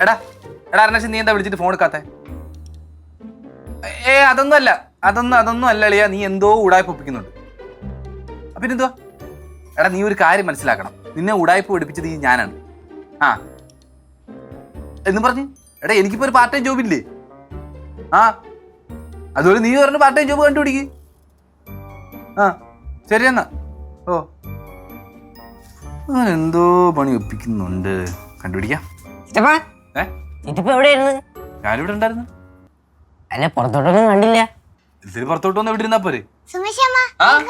എടാ എടാ അരണേഷ് നീ എന്താ വിളിച്ചിട്ട് ഫോൺ എടുക്കാത്തെ? ഏ അതൊന്നും അല്ല അതൊന്നും അതൊന്നും അല്ല അളിയ നീ എന്തോ ഉടായ്പ ഒപ്പിക്കുന്നുണ്ട്. പിന്നെന്തുവാ? എടാ നീ ഒരു കാര്യം മനസ്സിലാക്കണം. നിന്നെ ഉടായ്പ പഠിപ്പിച്ചത് ഈ ഞാനാണ്. ആ. എന്നും പറഞ്ഞു? എടാ എനിക്കിപ്പോ ഒരു പാർട്ട് ടൈം ജോബ് ഇല്ലേ? ആ. അതുപോലെ നീ പറഞ്ഞു പാർട്ട് ടൈം ജോബ് കണ്ടുപിടിക്ക്. ആ. ശരി എന്നാ. ഓ. എന്തോ പണി ഒപ്പിക്കുന്നുണ്ട്. കണ്ടുപിടിക്കാം. എവിടെയായിരുന്നു? ഞാനിവിടെ ഉണ്ടായിരുന്നു. അല്ല പുറത്തോട്ടൊന്നും കണ്ടില്ല. ഇവിടെ ഇരുന്നാ പോരെ?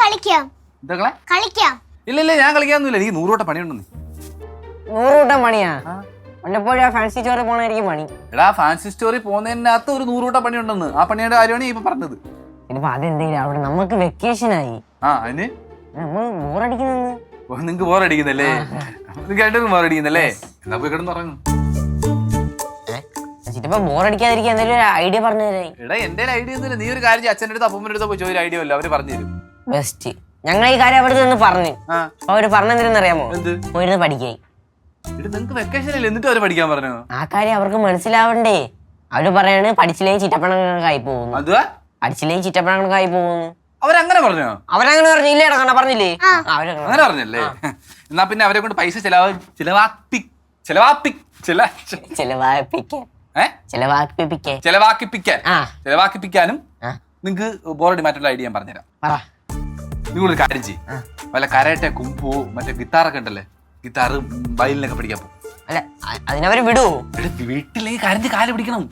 കളിക്കാം. ഇല്ല ഇല്ല ഞാൻ കളിക്കാനൊന്നുമില്ല. എനിക്ക് നൂറ് വട്ടം പണിയുണ്ടെന്ന് നൂറ് കൂട്ടം പണിയാ? വല്ലപ്പോഴും ആ ഫാൻസി പണി. എടാ ഫാൻസി പോകുന്നതിനകത്ത് ഒരു നൂറ് വട്ടം പണിയുണ്ടെന്ന് ആ പണിയുടെ കാര്യമാണ് ഈ ഇപ്പൊ പറഞ്ഞത്. ചിലപ്പോ അതെന്തെങ്കിലും അവിടെ നമുക്ക് വെക്കേഷൻ ആയി. ആ അതിന്? നമ്മൾ ബോറടിക്കുന്നെന്ന് നിങ്ങക്ക് ബോറടിക്കുന്നല്ലേ നിങ്ങൾക്ക് ബോറടിക്കുന്നല്ലേ എന്നാ പോയി കിടന്ന് ചിറ്റപ്പ ബോറടിക്കാതിരിക്കാൻ എന്തെങ്കിലും ഒരു ഐഡിയ പറഞ്ഞു തരായി എടാ എന്റെ ഐഡിയ ഒന്നുമില്ല. നീ ഒരു കാര്യം. അച്ഛന്റെ അടുത്ത് അപ്പൂമ്മന്റെ അടുത്ത് പോയി ചോദിച്ചു ഐഡിയ ഇല്ല അവർ പറഞ്ഞു തരും. ബെസ്റ്റ് ഞങ്ങൾ ഈ കാര്യം അവിടെ നിന്ന് പറഞ്ഞു. ആ. അപ്പൊ അവർ പറഞ്ഞെന്തിനെന്നറിയാമോ എന്ത്? പോയിരുന്ന് പഠിക്കായി നിങ്ങക്ക് വെക്കേഷൻ അല്ലേ? എന്നിട്ട് അവർ പഠിക്കാൻ പറഞ്ഞു ആ കാര്യം അവർക്ക് മനസ്സിലാവണ്ടേ. അവർ പറയാണ് പഠിച്ചില്ലെങ്കിൽ ചിറ്റപ്പണങ്ങൾക്കായി പോകുന്നു. അതുവാ? പഠിച്ചില്ലെങ്കിൽ ചിറ്റപ്പണങ്ങൾക്കായി പോകുന്നു. അവരങ്ങനെ പറഞ്ഞോ? അവരങ്ങനെ പറഞ്ഞില്ലേ? ഇടക്കണ പറഞ്ഞില്ലേ? ആ, അവരങ്ങനെ അങ്ങനെ പറഞ്ഞല്ലേ? എന്നാ പിന്നെ അവരെ കൊണ്ട് പൈസ ചെലവാ ചെലവാപ്പി ചെലവാപ്പി ചെല ചെലവാപ്പിക്കാൻ ചെലവാക്കിപ്പിക്കാൻ. ചെലവാക്കിപ്പിക്കാൻ ചെലവാക്കിപ്പിക്കാനും നിങ്ങക്ക് ബോറടി മാറ്റുള്ള ഐഡിയ ഞാൻ പറഞ്ഞുതരാം. പറ. നിങ്ങളൊരു കാര്യം ചെയ്യും. വല്ല കരട്ടെ കുമ്പോ മറ്റേ ഗിത്താറൊക്കെ ഉണ്ടല്ലേ? ഗിത്താറ് വയലിനൊക്കെ പഠിക്കാൻ പോകും അല്ല അതിനവര് വിടുവോ എടാ വീട്ടിലേക്ക് കരഞ്ഞ് കാൽ പിടിക്കണം.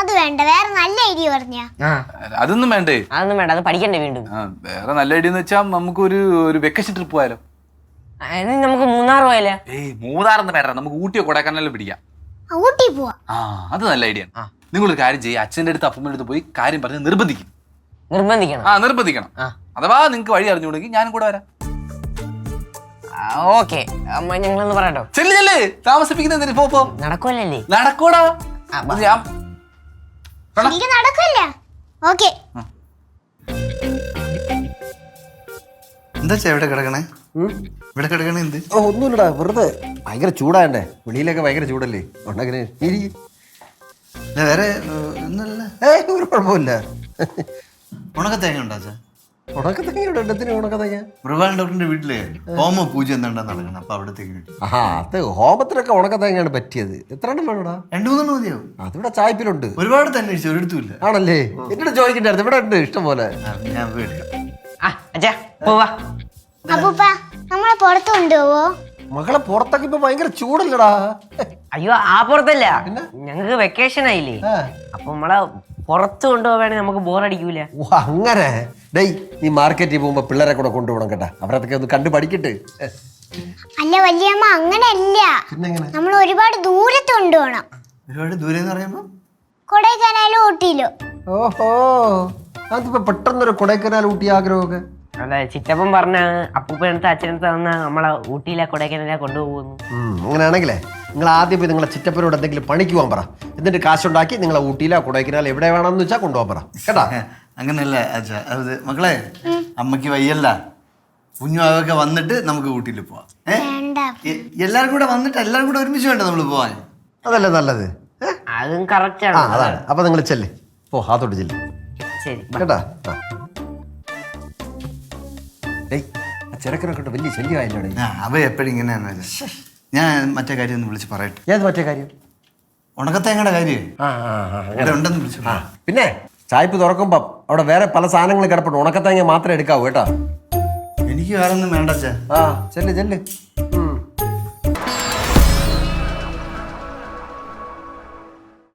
അത് വേണ്ട വേറെ നല്ല ഐഡിയ പറഞ്ഞ. ആ. അതൊന്നും വേണ്ടേ. അതൊന്നും വേണ്ട അത് പഠിക്കണ്ടേ വീണ്ടും. ആ വേറെ നല്ല ഐഡിയ എന്ന് വെച്ചാൽ നമുക്കൊരു ഒരു വെക്കേഷൻ ട്രിപ്പ് പോയാലോ. നമുക്ക് മൂന്നാർ പോയാലേ? ഏയ് മൂന്നാറൊന്നും വേണ്ട നമുക്ക് ഊട്ടിയോ കൊടൈക്കനാലും പിടിക്കാം. ഊട്ടി പോവാ ആ അത് നല്ല ഐഡിയ ആ. നിങ്ങളൊരു കാര്യം ചെയ്യുക അച്ഛന്റെ അടുത്ത് അപ്പമ്മന്റെ അടുത്ത് പോയി കാര്യം പറഞ്ഞ് നിർബന്ധിക്കും. നിർബന്ധിക്കണം. ആ നിർബന്ധിക്കണം. ആ. അഥവാ നിങ്ങൾക്ക് വഴി അറിഞ്ഞുകൊണ്ടെങ്കിൽ ഞാനും കൂടെ വരാം. ഓക്കെ. ഞങ്ങളൊന്ന് പറയട്ടോ. ചെല്ല് ചെല്ല്. താമസിപ്പിക്കുന്ന പോ പോ. നടക്കുമല്ലേ നടക്കൂടാ. ആ, ഞാൻ വേണം. എനിക്ക് നടക്കില്ല ഓക്കെ. എന്താ ചേ ഇവിടെ കിടക്കണേ? ഇവിടെ കിടക്കണേ എന്ത്? ഓ ഒന്നുമില്ലടാ വെറുതെ. ഭയങ്കര ചൂടാണ്ടേ വെളിയിലൊക്കെ ഭയങ്കര ചൂടല്ലേ. ഇല്ല, വേറെ ഒന്നല്ല ഒന്നുമില്ല. ഏയ് ഒരു കുഴപ്പമില്ല ഉണക്ക തേങ്ങ ഉണ്ടോ. തേങ്ങ എണ്ണത്തിന് ഉണക്കത്തങ്ങ? മൃഗാൽ ഡോക്ടറിന്റെ വീട്ടിൽ. ഹോമ പൂജ എന്താണ്ടാ നടക്കണം. അപ്പൊ അവിടത്തേക്ക് അത് ഹോമത്തിനൊക്കെ ഉണക്കത്തങ്ങയാണ് പറ്റിയത്. എത്ര എണ്ണം വേണോടാ? രണ്ടു മൂന്നെണ്ണം മതിയോ? അതിവിടെ ചായ്പിലുണ്ട് ഒരുപാട് തന്നെ ഇല്ല. ആണല്ലേ? എന്നോട് ചോദിക്കണ്ടായിരുന്നു. ഇവിടെ ഉണ്ട് ഇഷ്ടം പോലെ ഞാൻ പോയി എടുക്കാം. ആ അച്ഛാ പോവാ. അപ്പൂപ്പ നമ്മളെ പുറത്ത് കൊണ്ടുപോവോ? മകളെ പുറത്തൊക്കെ ഇപ്പൊ ഭയങ്കര ചൂടല്ലടാ. അയ്യോ ആ പുറത്തല്ല. ഞങ്ങക്ക് വെക്കേഷൻ ആയില്ലേ. അപ്പൊ നമ്മളെ പുറത്ത് കൊണ്ടുപോവാണെങ്കിൽ നമുക്ക് ബോറടിക്കൂല ഓ അങ്ങനെ. ഡേയ് നീ മാർക്കറ്റിൽ പോകുമ്പോ പിള്ളേരെ കൂടെ കൊണ്ടുപോകണം കേട്ടാ. അവരതൊക്കെ ഒന്ന് കണ്ടു പഠിക്കട്ടെ. അല്ല വല്യമ്മ അങ്ങനെയല്ല. നമ്മൾ ഒരുപാട് ദൂരത്ത് കൊണ്ടുപോകണം. ഒരുപാട് ദൂരെ എന്ന് പറയുമ്പോ? കൊടൈക്കനാലും ഊട്ടിയിലോ. ഓഹോ. അതിപ്പോ പെട്ടെന്നൊരു കൊടൈക്കനാൽ ഊട്ടി ആഗ്രഹമൊക്കെ. അതെ ചിറ്റപ്പൻ പറഞ്ഞ അപ്പൂപ്പനടുത്ത് അച്ഛനടുത്ത് വന്ന നമ്മളെ ഊട്ടിയിലെ കൊടൈക്കനാലെ കൊണ്ടുപോകുന്നു. അങ്ങനെയാണെങ്കിലേ നിങ്ങൾ ആദ്യം പോയി നിങ്ങളെ ചിറ്റപ്പനോട് എന്തെങ്കിലും പണിക്ക് പോകാൻ പറ. എന്നിട്ട് കാശുണ്ടാക്കി നിങ്ങളെ ഊട്ടിയിലെ കൊടൈക്കനാൽ എവിടെ വേണമെന്ന് വെച്ചാൽ കൊണ്ടുപോകാൻ പറ. കേട്ടാ? അങ്ങനെയല്ല അച്ഛാ. അത് മക്കളെ അമ്മയ്ക്ക് വയ്യല്ല. കുഞ്ഞുമാവൊക്കെ വന്നിട്ട് നമുക്ക് ഊട്ടിയിൽ പോവാം. എല്ലാവരും കൂടെ വന്നിട്ട് എല്ലാവരും കൂടെ ഒരുമിച്ച് വേണ്ട നമ്മൾ പോവാൻ? അതല്ലേ നല്ലത്? അതും കറക്റ്റ് ആണ്. അതാണ്. അപ്പൊ നിങ്ങൾ ചെല്ലേ. ഓ അതോട്ട് ചെല്ലേ. ശരി കേട്ടാ? ആ. ആ ചെറുക്കനൊക്കെ വലിയ ശല്യമായില്ലോടെ? ആ അവ എപ്പോഴും ഇങ്ങനെയാണ് ഞാൻ മറ്റേ കാര്യം ഒന്ന് വിളിച്ച് പറയട്ടെ. ഏത് മറ്റേ കാര്യം? ഉണക്കത്തേങ്ങയുടെ കാര്യം. ആ ആ ആ ഇവിടെ ഉണ്ടെന്ന് വിളിച്ചു. പിന്നെ ചായ്പ് തുറക്കുമ്പം അവിടെ വേറെ പല സാധനങ്ങൾ കിടപ്പുണ്ട്. ഉണക്കത്തേങ്ങ മാത്രമേ എടുക്കാവൂ കേട്ടോ. എനിക്ക് വേറെ ഒന്നും വേണ്ട അച്ഛാ. ആ ചെല്ല് ചെല്ല്.